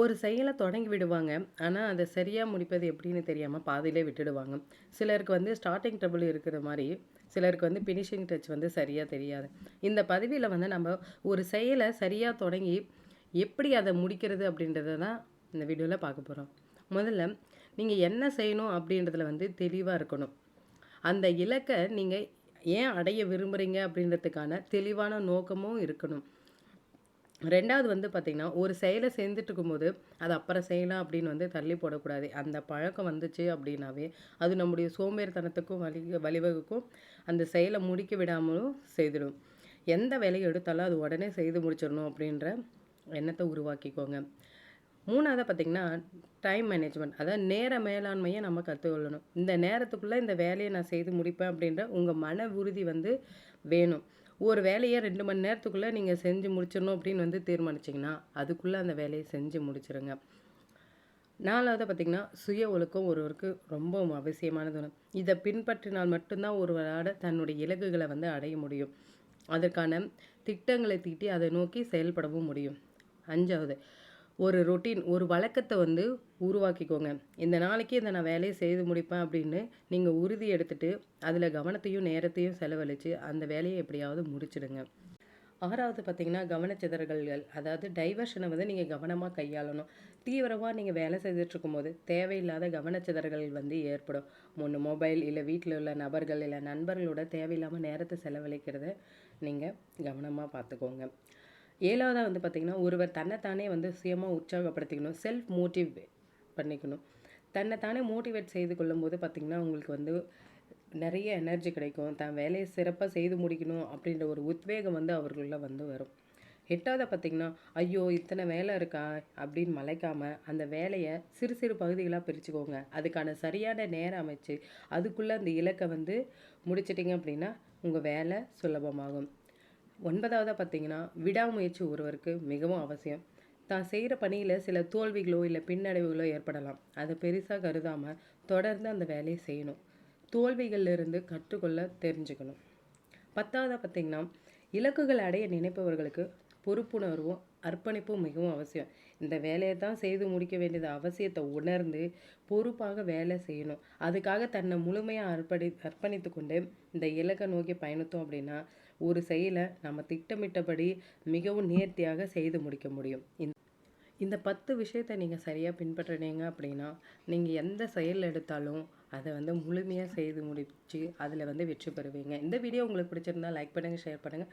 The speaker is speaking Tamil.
ஒரு செயலை தொடங்கி விடுவாங்க. ஆனால் அதை சரியாக முடிப்பது எப்படின்னு தெரியாமல் பாதியிலே விட்டுடுவாங்க. சிலருக்கு வந்து ஸ்டார்டிங் ட்ரபிள் இருக்கிற மாதிரி சிலருக்கு வந்து ஃபினிஷிங் டச் வந்து சரியாக தெரியாது. இந்த பதவியில் வந்து நம்ம ஒரு செயலை சரியாக தொடங்கி எப்படி அதை முடிக்கிறது அப்படின்றத தான் இந்த வீடியோவில் பார்க்க போகிறோம் முதல்ல நீங்கள் என்ன செய்யணும் அப்படின்றதுல வந்து தெளிவாக இருக்கணும். அந்த இலக்கை நீங்கள் ஏன் அடைய விரும்புகிறீங்க அப்படின்றதுக்கான தெளிவான நோக்கமும் இருக்கணும். ரெண்டாவது வந்து பார்த்திங்கன்னா ஒரு செயலை செஞ்சுட்டு இருக்கும்போது அது அப்புறம் செய்யலாம் அப்படின்னு வந்து தள்ளி போடக்கூடாது. அந்த பழக்கம் வந்துச்சு அப்படின்னாவே அது நம்முடைய சோம்பேறித்தனத்துக்கும் வழி வழிவகுக்கும். அந்த செயலை முடிக்க விடாமலும் செய்திடும். எந்த வேலையை எடுத்தாலும் அது உடனே செய்து முடிச்சிடணும் அப்படின்ற எண்ணத்தை உருவாக்கிக்கோங்க. மூணாவது பார்த்திங்கன்னா டைம் மேனேஜ்மெண்ட் அதாவது நேர மேலாண்மையை நம்ம கற்றுக்கொள்ளணும் இந்த நேரத்துக்குள்ளே இந்த வேலையை நான் செய்து முடிப்பேன் அப்படின்ற உங்கள் மன உறுதி வந்து வேணும். ஒரு வேலையை ரெண்டு மணி நேரத்துக்குள்ளே நீங்கள் செஞ்சு முடிச்சிடணும் அப்படின்னு வந்து தீர்மானிச்சிங்கன்னா அதுக்குள்ளே அந்த வேலையை செஞ்சு முடிச்சிருங்க. நாலாவது பார்த்திங்கன்னா சுய ஒழுக்கம் ஒருவருக்கு ரொம்ப அவசியமானது ஒன்று இதை பின்பற்றினால் மட்டும்தான் ஒருவரால் தன்னுடைய இலக்குகளை வந்து அடைய முடியும். அதற்கான திட்டங்களை தீட்டி அதை நோக்கி செயல்படவும் முடியும். அஞ்சாவது ஒரு ரொட்டீன் ஒரு வழக்கத்தை வந்து உருவாக்கிக்கோங்க. இந்த நாளைக்கு இதை நான் வேலையை செய்து முடிப்பேன் அப்படின்னு நீங்கள் உறுதி எடுத்துட்டு அதில் கவனத்தையும் நேரத்தையும் செலவழித்து அந்த வேலையை எப்படியாவது முடிச்சிடுங்க. ஆறாவது பார்த்திங்கன்னா கவனச்சிதறல்கள். அதாவது டைவர்ஷனை வந்து நீங்கள் கவனமாக கையாளணும். தீவிரமாக நீங்கள் வேலை செய்துட்டு போது தேவையில்லாத கவனச்சிதறல்கள் வந்து ஏற்படும். ஒன்று மொபைல் இல்லை வீட்டில் உள்ள நபர்கள் இல்லை நண்பர்களோட தேவையில்லாமல் நேரத்தை செலவழிக்கிறத நீங்கள் கவனமாக பார்த்துக்கோங்க. ஏழாவதாக வந்து பார்த்திங்கன்னா ஒருவர் தன்னைத்தானே வந்து சுயமாக உற்சாகப்படுத்திக்கணும் செல்ஃப் மோட்டிவ் பண்ணிக்கணும். தன்னைத்தானே மோட்டிவேட் செய்து கொள்ளும்போது பார்த்திங்கன்னா உங்களுக்கு வந்து நிறைய எனர்ஜி கிடைக்கும். தன் வேலையை சிறப்பாக செய்து முடிக்கணும் அப்படின்ற ஒரு உத்வேகம் வந்து அவர்களில் வந்து வரும். எட்டாவது பார்த்திங்கன்னா ஐயோ இத்தனை வேலை இருக்கா? அப்படின்னு மலைக்காமல் அந்த வேலையை சிறு சிறு பகுதிகளாக பிரிச்சுக்கோங்க. அதுக்கான சரியான நேரம் அமைச்சு அதுக்குள்ளே அந்த இலக்கை வந்து முடிச்சிட்டிங்க அப்படின்னா உங்கள் வேலை சுலபமாகும். ஒன்பதாவதாக பார்த்தீங்கன்னா விடாமுயற்சி ஒருவருக்கு மிகவும் அவசியம். தான் செய்கிற பணியில் சில தோல்விகளோ இல்லை பின்னடைவுகளோ ஏற்படலாம். அதை பெருசாக கருதாமல் தொடர்ந்து அந்த வேலையை செய்யணும். தோல்விகளிலிருந்து கற்றுக்கொள்ள தெரிஞ்சுக்கணும். பத்தாவதாக பார்த்திங்கன்னா இலக்குகள் அடைய நினைப்பவர்களுக்கு பொறுப்புணர்வும் அர்ப்பணிப்பும் மிகவும் அவசியம். இந்த வேலையை தான் செய்து முடிக்க வேண்டியது அவசியத்தை உணர்ந்து பொறுப்பாக வேலை செய்யணும். அதுக்காக தன்னை முழுமையாக அர்ப்பணி அர்ப்பணித்து கொண்டு இந்த இலக்கை நோக்கி பயணித்தோம் அப்படின்னா ஒரு செயலை நம்ம திட்டமிட்டபடி மிகவும் நேர்த்தியாக செய்து முடிக்க முடியும். இந்த பத்து விஷயத்தை நீங்கள் சரியாக பின்பற்றினீங்க அப்படின்னா நீங்கள் எந்த செயல் எடுத்தாலும் அதை வந்து முழுமையாக செய்து முடிச்சு அதில் வந்து வெற்றி பெறுவீங்க. இந்த வீடியோ உங்களுக்கு பிடிச்சிருந்தா லைக் பண்ணுங்கள் ஷேர் பண்ணுங்கள்